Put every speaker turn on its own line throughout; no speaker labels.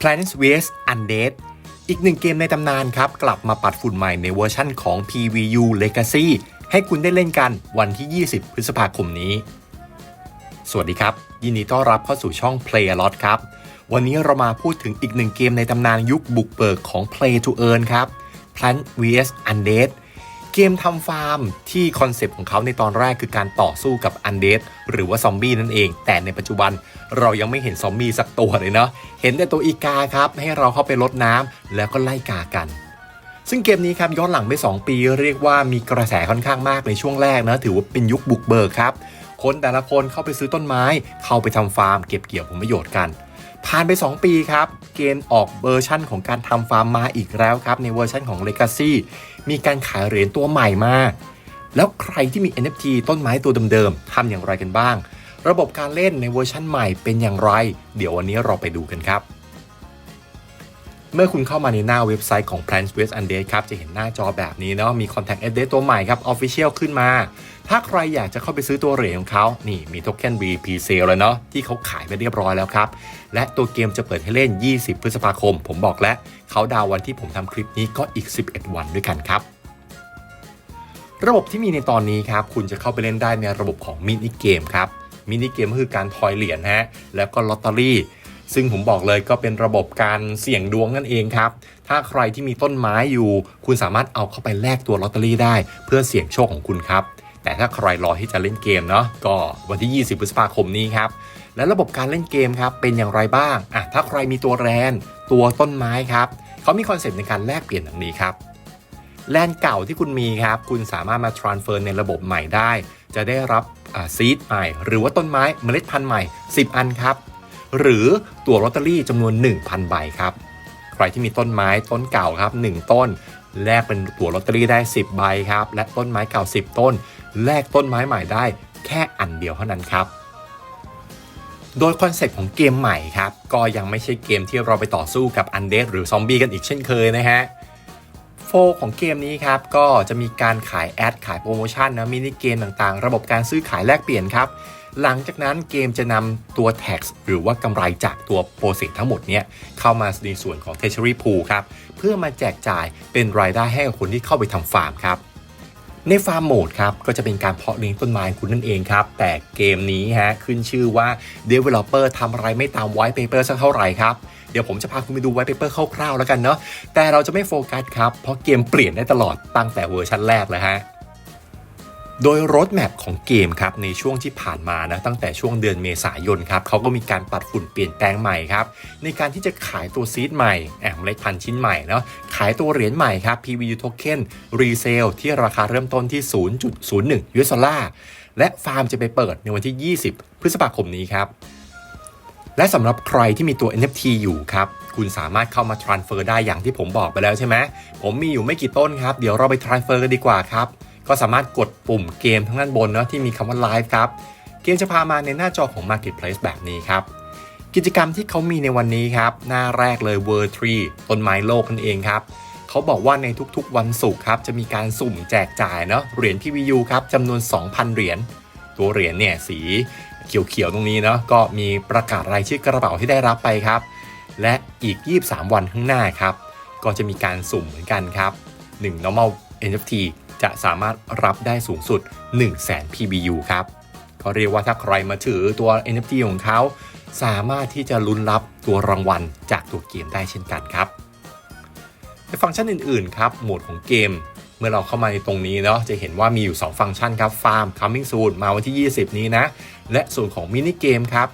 Plants vs Undead อีกหนึ่งเกมในตำนานครับ กลับมาปัดฝุ่นใหม่ในเวอร์ชั่นของ PVU Legacy ให้คุณได้เล่นกันวันที่ 20 พฤษภาคมนี้ สวัสดีครับ ยินดีต้อนรับเข้าสู่ช่อง Play a Lot ครับ วันนี้เรามาพูดถึงอีกหนึ่งเกมในตำนานยุคบุกเบิกของ Play to Earn ครับ Plant vs Undead เกมทำฟาร์มที่คอนเซปต์ของเขาในตอนแรกคือการต่อสู้กับอันเด d หรือว่าซอมบี้นั่นเอง แต่ในปัจจุบันเรายังไม่เห็นซอมบี้สักตัวเลยเนาะเห็นแต่ตัวอีกาครับ ให้เราเข้าไปลดน้ำแล้วก็ไล่กากัน ซึ่งเกมนี้ครับย้อนหลังไป 2 ปี เรียกว่ามีกระแสค่อนข้างมากในช่วงแรกนะถือว่าเป็นยุคบุกเบิกครับคนแต่ละคนเข้าไปซื้อต้นไม้ เข้าไปทำฟาร์มเก็บเกี่ยวผลประโยชน์กัน ผ่านไป 2 ปีครับ เกมออกเวอร์ชั่นของการทำฟาร์มมาอีกแล้วครับ ในเวอร์ชั่นของ Legacy มีการขายเหรียญตัวใหม่มา แล้วใครที่มี NFT ต้นไม้ตัวเดิมๆทำอย่างไรกันบ้าง ระบบการเล่นในเวอร์ชั่นใหม่เป็นอย่างไร เดี๋ยววันนี้เราไปดูกันครับ เมื่อคุณเข้ามาในหน้าเว็บไซต์ของ Plants vs Undead ครับ จะเห็นหน้าจอแบบนี้เนาะมี Contact Address ตัวใหม่ครับ Official ขึ้นมา ถ้าใครอยากจะเข้าไปซื้อตัวเหรียญของเขา นี่มีโทเค็น VP Sale แล้วเนาะที่เขาขายไปเรียบร้อยแล้วครับ และตัวเกมจะเปิดให้เล่น 20 พฤษภาคม ผมบอกแล้วเขาดาววันที่ผมทำคลิปนี้ก็อีก 11 วันด้วยกันครับระบบที่มีในตอนนี้ครับ คุณจะเข้าไปเล่นได้ในระบบของมินิเกมครับ มินิเกมก็คือการทอยเหรียญฮะ แล้วก็ลอตเตอรี่ ซึ่งผมบอกเลยก็เป็นระบบการเสี่ยงดวงนั่นเองครับ ถ้าใครที่มีต้นไม้อยู่ คุณสามารถเอาเข้าไปแลกตัวลอตเตอรี่ได้ เพื่อเสี่ยงโชคของคุณครับ แต่ถ้าใครรอที่จะเล่นเกมเนาะก็วันที่ 20 พฤษภาคมนี้ครับ และระบบการเล่นเกมครับเป็นอย่างไรบ้างอะถ้าใครมีตัวแรนตัวต้นไม้ครับเขามีคอนเซปต์ในการแลกเปลี่ยนดังนี้ครับแลนเก่าที่คุณมีครับ คุณสามารถมา transfer ในระบบใหม่ได้ จะได้รับซีดใหม่ หรือว่าต้นไม้เมล็ดพันธุ์ใหม่ 10 อันครับ หรือตั๋วลอตเตอรี่จำนวน 1,000 ใบครับ ใครที่มีต้นไม้ต้นเก่าครับ 1 ต้น แลกเป็นตั๋วลอตเตอรี่ได้ 10 ใบครับ และต้นไม้เก่า 10 ต้น แลกต้นไม้ใหม่ได้แค่อันเดียวเท่านั้นครับโดยคอนเซ็ปต์ของเกมใหม่ครับ ก็ยังไม่ใช่เกมที่เราไปต่อสู้กับอันเด d หรือซอมบี้กันอีกเช่นเคยนะฮะ โฟของเกมนี้ครับ ก็จะมีการขายแอดขายโปรโมชั่นนะมินิเกมต่างๆ ระบบการซื้อขายแลกเปลี่ยนครับ หลังจากนั้นเกมจะนำตัว tax หรือว่ากำไรจากตัวโปรเซสทั้งหมดเนี้ยเข้ามาในส่วนของ treasury pool ครับ เพื่อมาแจกจ่ายเป็นรายได้ให้กับคนที่เข้าไปทำฟาร์มครับในฟาร์มโหมดครับ ก็จะเป็นการเพาะเลี้ยงต้นไม้คุณนั่นเองครับ แต่เกมนี้ฮะขึ้นชื่อว่า Developer ทำอะไรไม่ตาม White Paper สักเท่าไหร่ครับ เดี๋ยวผมจะพาคุณไปดู White Paper คร่าวๆแล้วกันเนาะแต่เราจะไม่โฟกัสครับเพราะเกมเปลี่ยนได้ตลอดตั้งแต่เวอร์ชันแรกเลยฮะโดยรถแมพของเกมครับในช่วงที่ผ่านมานะตั้งแต่ช่วงเดือนเมษายนครับเขาก็มีการปัดฝุ่นเปลี่ยนแปลงใหม่ครับในการที่จะขายตัวซีดใหม่แอมเล็กพันชิ้นใหม่เนาะขายตัวเหรียญใหม่ครับ PVU Token Resale ที่ราคาเริ่มต้นที่ 0.01 US ดอลลาร์และฟาร์มจะไปเปิดในวันที่ 20 พฤษภาคมนี้ครับ และสำหรับใครที่มีตัว NFT อยู่ครับ คุณสามารถเข้ามา transfer ได้อย่างที่ผมบอกไปแล้วใช่ไหม ผมมีอยู่ไม่กี่ต้นครับ เดี๋ยวเราไป transfer กันดีกว่าครับ ก็สามารถกดปุ่มเกมทั้งด้านบนเนาะที่มีคำว่า live ครับ เกมจะพามาในหน้าจอของ marketplace แบบนี้ครับ กิจกรรมที่เขามีในวันนี้ครับ หน้าแรกเลย World Tree ต้นไม้โลกนั่นเองครับเขาบอกว่าในทุกๆ วันศุกร์ครับจะมีการสุ่มแจกจ่ายเนาะเหรียญ PVU ครับจำนวน 2,000 เหรียญ ตัวเหรียญเนี่ยสีเขียวๆตรงนี้เนาะก็มีประกาศรายชื่อกระเป๋าที่ได้รับไปครับ และอีก 23 วันข้างหน้าครับ ก็จะมีการสุ่มเหมือนกันครับ1 normal NFT จะสามารถรับได้สูงสุด 100,000 PBU ครับก็เรียกว่าถ้าใครมาถือตัว NFT ของเขา สามารถที่จะลุ้นรับตัวรางวัลจากตัวเกมได้เช่นกันครับในฟังก์ชันอื่นๆ ครับ โหมดของเกม เมื่อเราเข้ามาในตรงนี้เนาะจะเห็นว่ามีอยู่ 2 ฟังก์ชันครับ Farm Coming Soon มาวันที่ 20 นี้นะ และส่วนของมินิเกมครับ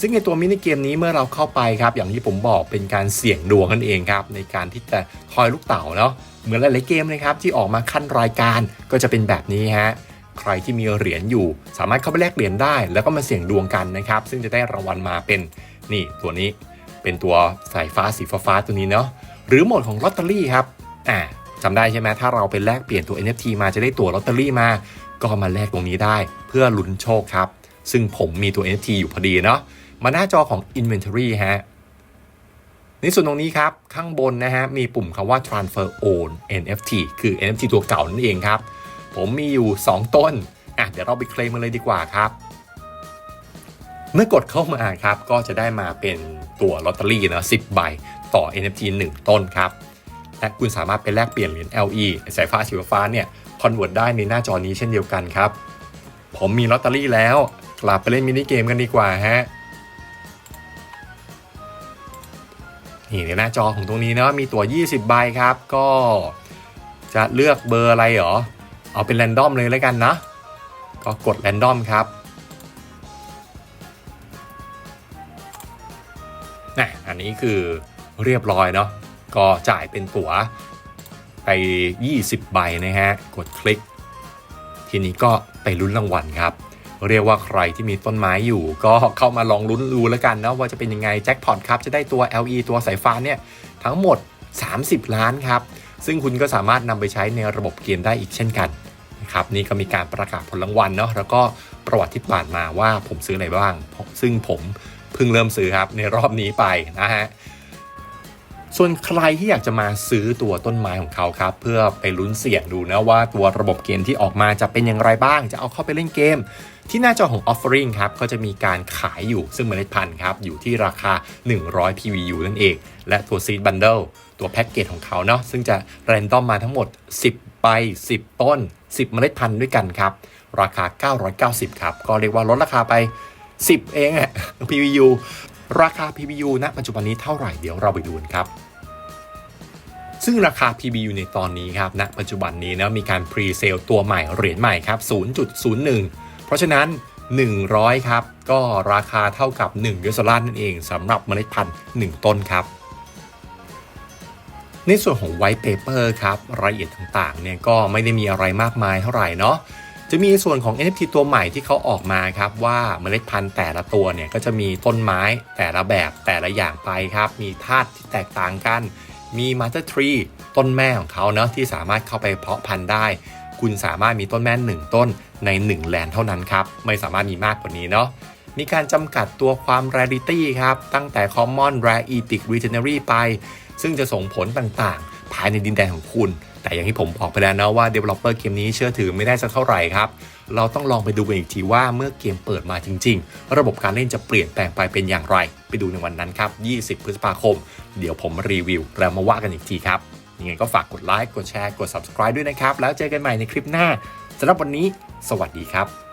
ซึ่งในตัวมินิเกมนี้เมื่อเราเข้าไปครับ อย่างที่ผมบอกเป็นการเสี่ยงดวงนั่นเองครับ ในการที่จะทอยลูกเต๋าเนาะเหมือนหลายๆเกมเลยครับ ที่ออกมาขั้นรายการก็จะเป็นแบบนี้ฮะใครที่มีเหรียญอยู่ สามารถเข้าไปแลกเหรียญได้ แล้วก็มาเสี่ยงดวงกันนะครับ ซึ่งจะได้รางวัลมาเป็นนี่ตัวนี้เป็นตัวสายฟ้าสีฟ้าๆตัวนี้เนาะหรือโหมดของลอตเตอรี่ครับอ่า จำได้ใช่ไหมถ้าเราไปแลกเปลี่ยนตัว NFT มาจะได้ตัวลอตเตอรี่มา ก็มาแลกตรงนี้ได้ เพื่อลุ้นโชคครับ ซึ่งผมมีตัว NFT อยู่พอดีเนาะมาหน้าจอของ Inventory ฮะในส่วนตรงนี้ครับ ข้างบนนะฮะ มีปุ่มคำว่า transfer own NFT คือ NFT ตัวเก่านั่นเองครับ ผมมีอยู่ 2 ต้น อะ เดี๋ยวเราไปเคลมมันเลยดีกว่าครับ เมื่อกดเข้ามาครับ ก็จะได้มาเป็นตัวลอตเตอรี่นะ10 ใบ ต่อ NFT 1 ต้นครับ และคุณสามารถไปแลกเปลี่ยนเหรียญ LE สายฟ้าสีฟ้าเนี่ยคอนเวิร์ตได้ในหน้าจอนี้เช่นเดียวกันครับ ผมมีลอตเตอรี่แล้ว กลับไปเล่นมินิเกมกันดีกว่าฮะนี่ในหน้าจอของตรงนี้นะมีตัว 20 ใบครับ ก็จะเลือกเบอร์อะไรหรอ เอาเป็นแรนดอมเลยแล้วกันนะ ก็กดแรนดอมครับนะอันนี้คือเรียบร้อยเนาะ ก็จ่ายเป็นตั๋วไป 20 ใบนะฮะ กดคลิก ทีนี้ก็ไปลุ้นรางวัลครับ เรียกว่าใครที่มีต้นไม้อยู่ ก็เข้ามาลองลุ้นดูแล้วกันนะว่าจะเป็นยังไงแจ็คพอตครับ จะได้ตัว LE ตัวสายฟ้าเนี่ย ทั้งหมด 30 ล้านครับ ซึ่งคุณก็สามารถนำไปใช้ในระบบเกมได้อีกเช่นกันนะครับนี่ก็มีการประกาศผลรางวัลเนาะแล้วก็ประวัติที่ผ่านมาว่าผมซื้ออะไรบ้าง ซึ่งผมเพิ่งเริ่มซื้อครับในรอบนี้ไปนะฮะ ส่วนใครที่อยากจะมาซื้อตัวต้นไม้ของเขาครับ เพื่อไปลุ้นเสี่ยงดูนะว่าตัวระบบเกมที่ออกมาจะเป็นอย่างไรบ้าง จะเอาเข้าไปเล่นเกม ที่หน้าจอของ Offering ครับก็จะมีการขายอยู่ซึ่งเมล็ดพันธุ์ครับ อยู่ที่ราคา 100 PVU นั่นเอง และตัว Seed Bundle ตัวแพ็กเกจของเขาเนาะซึ่งจะแรนดอมมาทั้งหมด 10 ใบ 10 ต้น 10 เมล็ดพันธุ์ด้วยกันครับ ราคา 990 ครับ ก็เรียกว่าลดราคาไป 10 เองอะ PVU ราคา PVU ณปัจจุบันนี้เท่าไหร่เดี๋ยวเราไปดูกันครับ ซึ่งราคา PBU ในตอนนี้ครับณปัจจุบันนี้นะมีการพรีเซลตัวใหม่เหรียญใหม่ครับ 0.01 เพราะฉะนั้น 100 ครับ ก็ราคาเท่ากับ1ยูโรลาร์นั่นเองสำหรับเมล็ดพันธุ์ 1 ต้นครับในส่วนของ White Paper ครับรายละเอียดต่างๆเนี่ยก็ไม่ได้มีอะไรมากมายเท่าไหร่เนาะ จะมีส่วนของ NFT ตัวใหม่ที่เขาออกมาครับว่าเมล็ดพันธุ์แต่ละตัวเนี่ยก็จะมีต้นไม้แต่ละแบบแต่ละอย่างไปครับ มีธาตุที่แตกต่างกัน มี Master Tree ต้นแม่ของเขาเนาะที่สามารถเข้าไปเพาะพันธุ์ได้ คุณสามารถมีต้นแม่หนึ่งต้นใน 1 แลนด์เท่านั้นครับ ไม่สามารถมีมากกว่านี้เนาะมีการจำกัดตัวความ rarity ครับ ตั้งแต่ common rare epic legendary ไป ซึ่งจะส่งผลต่างๆ ภายในดินแดนของคุณแต่อย่างที่ผมบอกไปแล้วนะว่า developer เกมนี้เชื่อถือไม่ได้สักเท่าไหร่ครับ เราต้องลองไปดูกันอีกทีว่าเมื่อเกมเปิดมาจริง ๆ ระบบการเล่นจะเปลี่ยนแปลงไปเป็นอย่างไร ไปดูในวันนั้นครับ 20 พฤษภาคม เดี๋ยวผมรีวิวแล้วมาว่ากันอีกทีครับยังไงก็ฝากกดไลค์กดแชร์กด subscribe ด้วยนะครับ แล้วเจอกันใหม่ในคลิปหน้าสำหรับวันนี้ สวัสดีครับ